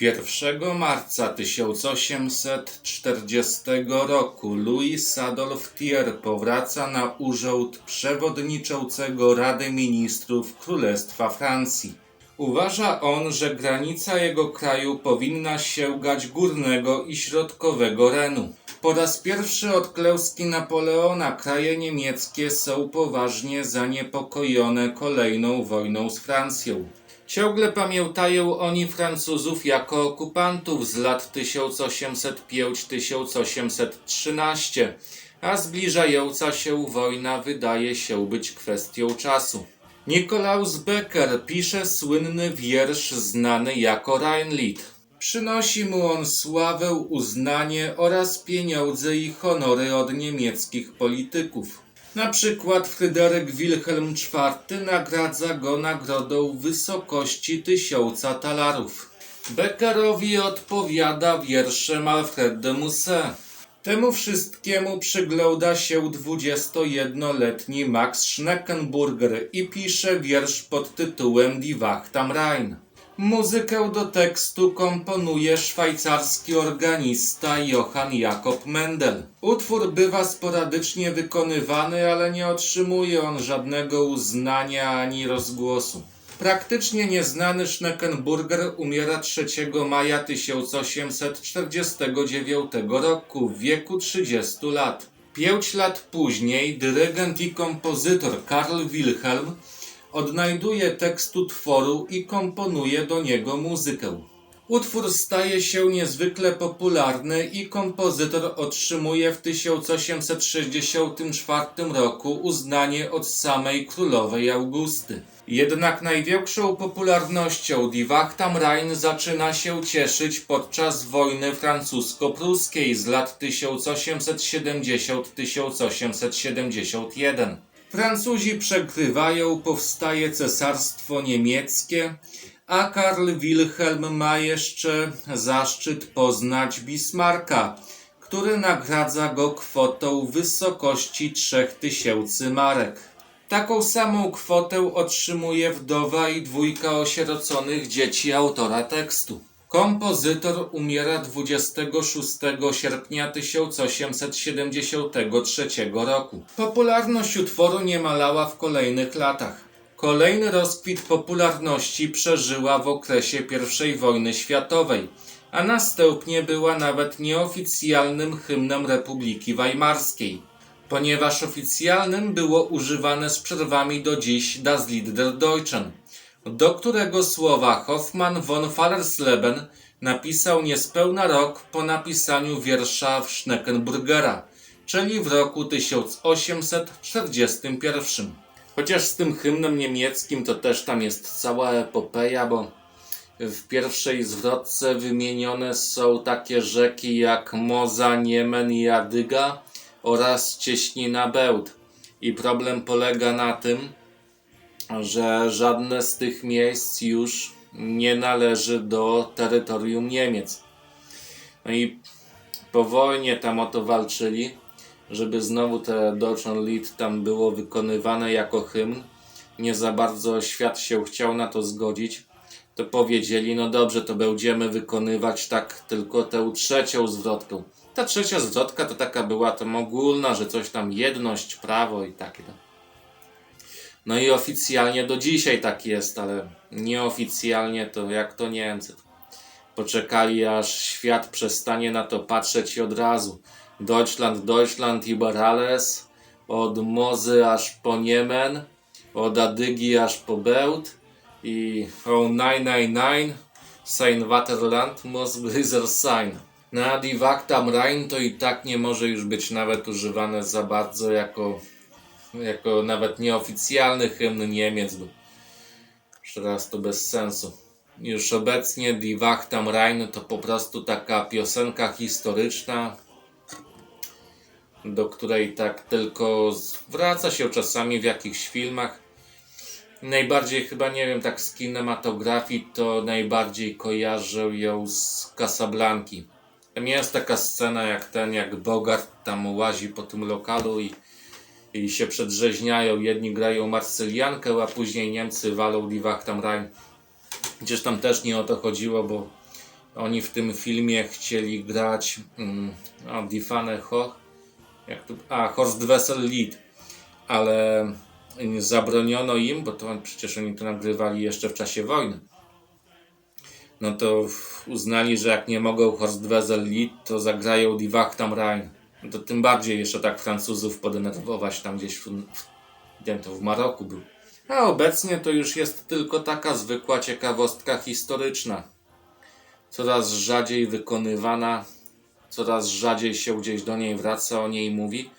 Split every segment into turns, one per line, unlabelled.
1 marca 1840 roku Louis Adolphe Thiers powraca na urząd przewodniczącego Rady Ministrów Królestwa Francji. Uważa on, że granica jego kraju powinna sięgać górnego i środkowego Renu. Po raz pierwszy od klęski Napoleona kraje niemieckie są poważnie zaniepokojone kolejną wojną z Francją. Ciągle pamiętają oni Francuzów jako okupantów z lat 1805-1813, a zbliżająca się wojna wydaje się być kwestią czasu. Nikolaus Becker pisze słynny wiersz znany jako Rheinlied. Przynosi mu on sławę, uznanie oraz pieniądze i honory od niemieckich polityków. Na przykład Fryderyk Wilhelm IV nagradza go nagrodą w wysokości tysiąca talarów. Beckerowi odpowiada wierszem Alfred de Musset. Temu wszystkiemu przygląda się 21-letni Max Schneckenburger i pisze wiersz pod tytułem Die Wacht am Rhein. Muzykę do tekstu komponuje szwajcarski organista Johann Jakob Mendel. Utwór bywa sporadycznie wykonywany, ale nie otrzymuje on żadnego uznania ani rozgłosu. Praktycznie nieznany Schneckenburger umiera 3 maja 1849 roku w wieku 30 lat. Pięć lat później dyrygent i kompozytor Karl Wilhelm odnajduje tekst utworu i komponuje do niego muzykę. Utwór staje się niezwykle popularny i kompozytor otrzymuje w 1864 roku uznanie od samej królowej Augusty. Jednak największą popularnością Die Wacht am Rhein zaczyna się cieszyć podczas wojny francusko-pruskiej z lat 1870-1871. Francuzi przegrywają, powstaje cesarstwo niemieckie, a Karl Wilhelm ma jeszcze zaszczyt poznać Bismarcka, który nagradza go kwotą w wysokości 3000 marek. Taką samą kwotę otrzymuje wdowa i dwójka osieroconych dzieci autora tekstu. Kompozytor umiera 26 sierpnia 1873 roku. Popularność utworu nie malała w kolejnych latach. Kolejny rozkwit popularności przeżyła w okresie I wojny światowej, a następnie była nawet nieoficjalnym hymnem Republiki Weimarskiej, ponieważ oficjalnym było używane z przerwami do dziś Das Lied der Deutschen, do którego słowa Hoffmann von Fallersleben napisał niespełna rok po napisaniu wiersza w Schneckenburgera, czyli w roku 1841. Chociaż z tym hymnem niemieckim to też tam jest cała epopeja, bo w pierwszej zwrotce wymienione są takie rzeki jak Moza, Niemen i Adyga oraz Cieśnina Bełt. I problem polega na tym, że żadne z tych miejsc już nie należy do terytorium Niemiec. No i po wojnie tam o to walczyli, żeby znowu te Deutschen Lied tam było wykonywane jako hymn. Nie za bardzo świat się chciał na to zgodzić. To powiedzieli, no dobrze, to będziemy wykonywać tak tylko tę trzecią zwrotkę. Ta trzecia zwrotka to taka była tam ogólna, że coś tam jedność, prawo i tam. No i oficjalnie do dzisiaj tak jest, ale nieoficjalnie to jak to Niemcy. Poczekali aż świat przestanie na to patrzeć i od razu. Deutschland, Deutschland i Barales, od Mozy aż po Niemen, od Adygi aż po Bełt i o 999 sein Vaterland muss Briser sein. Na Die Wacht am Rhein to i tak nie może już być nawet używane za bardzo jako jako nawet nieoficjalny hymn Niemiec, bo jeszcze raz to bez sensu. Już obecnie Die Wacht am Rhein to po prostu taka piosenka historyczna, do której tak tylko wraca się czasami w jakichś filmach. Najbardziej chyba, nie wiem, tak z kinematografii to najbardziej kojarzę ją z Casablanki. Tam jest taka scena jak ten, jak Bogart tam łazi po tym lokalu i i się przedrzeźniają. Jedni grają Marsyliankę, a później Niemcy walą Die Wacht am Rhein. Gdzieś tam też nie o to chodziło, bo Oni w tym filmie chcieli grać mm, o, Die Fahne Hoch, jak to, a Horst Wessel Lied, ale zabroniono im, bo to przecież oni to nagrywali jeszcze w czasie wojny. No to uznali, że jak nie mogą Horst Wessel Lied, to zagrają Die Wacht am Rhein. No to tym bardziej jeszcze tak Francuzów podenerwować tam gdzieś w, w, to w Maroku był. A obecnie to już jest tylko taka zwykła ciekawostka historyczna. Coraz rzadziej wykonywana, coraz rzadziej się gdzieś do niej wraca, o niej mówi.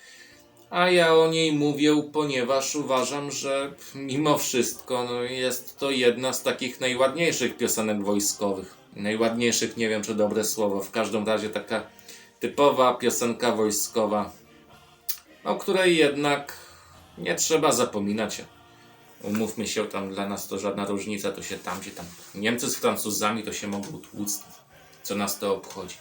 A ja o niej mówię, ponieważ uważam, że mimo wszystko no, jest to jedna z takich najładniejszych piosenek wojskowych. Najładniejszych, nie wiem czy dobre słowo, w każdym razie taka typowa piosenka wojskowa, o której jednak nie trzeba zapominać. Umówmy się, tam dla nas to żadna różnica, to się tam, gdzie tam Niemcy z Francuzami to się mogą tłuc. Co nas to obchodzi.